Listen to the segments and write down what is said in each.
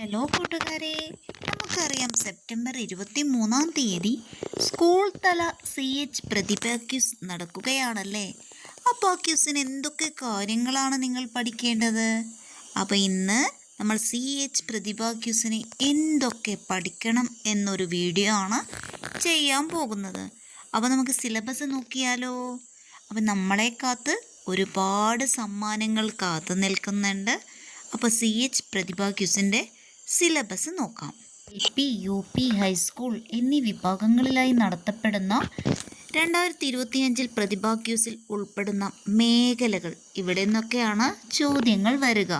Hello കൂട്ടുകാരെ നമുക്കറിയാം September ഇരുപത്തി മൂന്നാം തീയതി സ്കൂൾ തല സി എച്ച് പ്രതിഭ ക്യൂസ് നടക്കുകയാണല്ലേ? അപ്പോൾ ആ ക്യൂസിന് എന്തൊക്കെ കാര്യങ്ങളാണ് നിങ്ങൾ പഠിക്കേണ്ടത്? അപ്പോൾ ഇന്ന് നമ്മൾ സി എച്ച് പ്രതിഭ ക്യൂസിന് എന്തൊക്കെ പഠിക്കണം എന്നൊരു വീഡിയോ ആണ് ചെയ്യാൻ പോകുന്നത്. അപ്പോൾ നമുക്ക് സിലബസ് നോക്കിയാലോ? അപ്പം നമ്മളെ കാത്ത് ഒരുപാട് സമ്മാനങ്ങൾ കാത്തു നിൽക്കുന്നുണ്ട്. അപ്പോൾ സി എച്ച് പ്രതിഭ ക്യൂസിന്റെ സിലബസ് നോക്കാം. L P U P high school എന്നീ വിഭാഗങ്ങളിലായി നടത്തപ്പെടുന്ന രണ്ടായിരത്തി ഇരുപത്തിയഞ്ചിൽ പ്രതിഭാ ക്യൂസിൽ ഉൾപ്പെടുന്ന മേഖലകൾ ഇവിടെ നിന്നൊക്കെയാണ് ചോദ്യങ്ങൾ വരിക.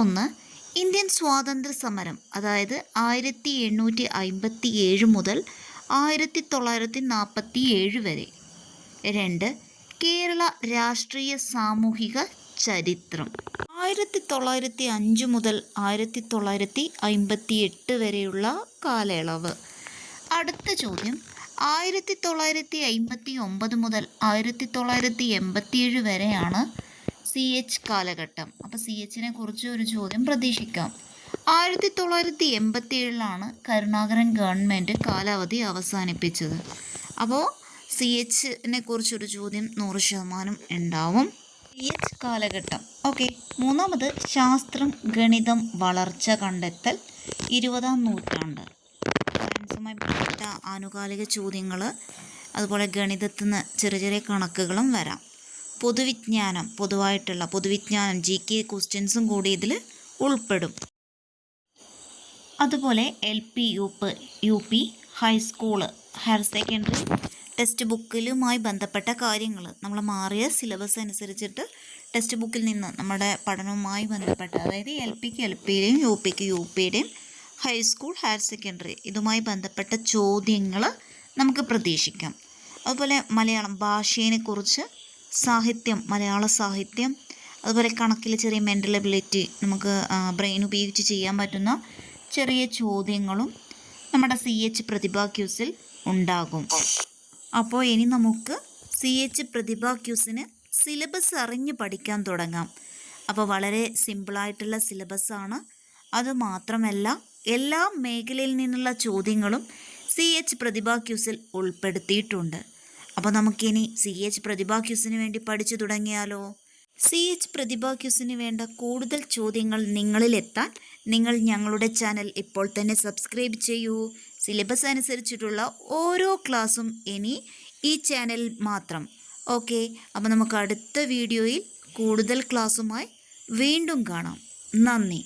ഒന്ന് ഇന്ത്യൻ സ്വാതന്ത്ര്യ സമരം അതായത് ആയിരത്തി എണ്ണൂറ്റി അമ്പത്തി ഏഴ് മുതൽ ആയിരത്തി തൊള്ളായിരത്തി നാൽപ്പത്തി ഏഴ് വരെ. രണ്ട് കേരള രാഷ്ട്രീയ സാമൂഹിക ചരിത്രം. ആയിരത്തി തൊള്ളായിരത്തി അഞ്ച് മുതൽ ആയിരത്തി തൊള്ളായിരത്തി അമ്പത്തി എട്ട് വരെയുള്ള കാലയളവ്. അടുത്ത ചോദ്യം. ആയിരത്തി തൊള്ളായിരത്തി അമ്പത്തി ഒമ്പത് മുതൽ ആയിരത്തി തൊള്ളായിരത്തി എൺപത്തിയേഴ് വരെയാണ് സി എച്ച് കാലഘട്ടം. അപ്പോൾ സി എച്ചിനെ കുറിച്ച് ഒരു ചോദ്യം പ്രതീക്ഷിക്കാം. ആയിരത്തി തൊള്ളായിരത്തി എൺപത്തി ഏഴിലാണ് കരുണാകരൻ ഗവൺമെന്റ് കാലാവധി അവസാനിപ്പിച്ചത്. അപ്പോൾ സി എച്ചിനെ കുറിച്ചൊരു ചോദ്യം നൂറ് ശതമാനം ഉണ്ടാവും. സി എച്ച് കാലഘട്ടം. ഓക്കെ മൂന്നാമത് ശാസ്ത്രം ഗണിതം വളർച്ച കണ്ടെത്തൽ. ഇരുപതാം നൂറ്റാണ്ട്. സയൻസുമായി ബന്ധപ്പെട്ട ആനുകാലിക ചോദ്യങ്ങൾ അതുപോലെ ഗണിതത്തിൽ നിന്ന് ചെറിയ ചെറിയ കണക്കുകളും വരാം. പൊതുവിജ്ഞാനം പൊതുവായിട്ടുള്ള പൊതുവിജ്ഞാനം ജി കെ ക്വസ്റ്റ്യൻസും കൂടി ഇതിൽ ഉൾപ്പെടും. അതുപോലെ L P U P U P high school higher secondary text ബുക്കിലുമായി ബന്ധപ്പെട്ട കാര്യങ്ങൾ. നമ്മൾ മാറിയ സിലബസ് അനുസരിച്ചിട്ട് ടെക്സ്റ്റ് ബുക്കിൽ നിന്ന് നമ്മുടെ പഠനവുമായി ബന്ധപ്പെട്ട അതായത് എൽ പിക്ക് എൽ പിയുടെയും യു പിക്ക് യു പിയുടെയും ഹൈസ്കൂൾ ഹയർ സെക്കൻഡറി ഇതുമായി ബന്ധപ്പെട്ട ചോദ്യങ്ങൾ നമുക്ക് പ്രതീക്ഷിക്കാം. അതുപോലെ മലയാളം ഭാഷയെക്കുറിച്ച് സാഹിത്യം മലയാള സാഹിത്യം അതുപോലെ കണക്കിൽ ചെറിയ മെന്റൽ എബിലിറ്റി നമുക്ക് ബ്രെയിൻ ഉപയോഗിച്ച് ചെയ്യാൻ പറ്റുന്ന ചെറിയ ചോദ്യങ്ങളും നമ്മുടെ സി എച്ച് പ്രതിഭ ക്യൂസിൽ ഉണ്ടാകും. അപ്പോൾ ഇനി നമുക്ക് സി എച്ച് പ്രതിഭ ക്യൂസിന് സിലബസ് അറിഞ്ഞ് പഠിക്കാൻ തുടങ്ങാം. അപ്പോൾ വളരെ സിമ്പിളായിട്ടുള്ള സിലബസാണ്. അതുമാത്രമല്ല എല്ലാ മേഖലയിൽ നിന്നുള്ള ചോദ്യങ്ങളും സി എച്ച് പ്രതിഭ ക്യൂസിൽ ഉൾപ്പെടുത്തിയിട്ടുണ്ട്. അപ്പോൾ നമുക്കിനി സി എച്ച് പ്രതിഭ ക്യൂസിന് വേണ്ടി പഠിച്ചു തുടങ്ങിയാലോ? സി എച്ച് പ്രതിഭാക്യൂസിന് വേണ്ട കൂടുതൽ ചോദ്യങ്ങൾ നിങ്ങളിലെത്താൻ നിങ്ങൾ ഞങ്ങളുടെ ചാനൽ ഇപ്പോൾ തന്നെ സബ്സ്ക്രൈബ് ചെയ്യൂ. സിലബസ് അനുസരിച്ചിട്ടുള്ള ഓരോ ക്ലാസ്സും ഇനി ഈ ചാനൽ മാത്രം. ഓക്കെ അപ്പോൾ നമുക്ക് അടുത്ത വീഡിയോയിൽ കൂടുതൽ ക്ലാസ്സുമായി വീണ്ടും കാണാം. നന്ദി.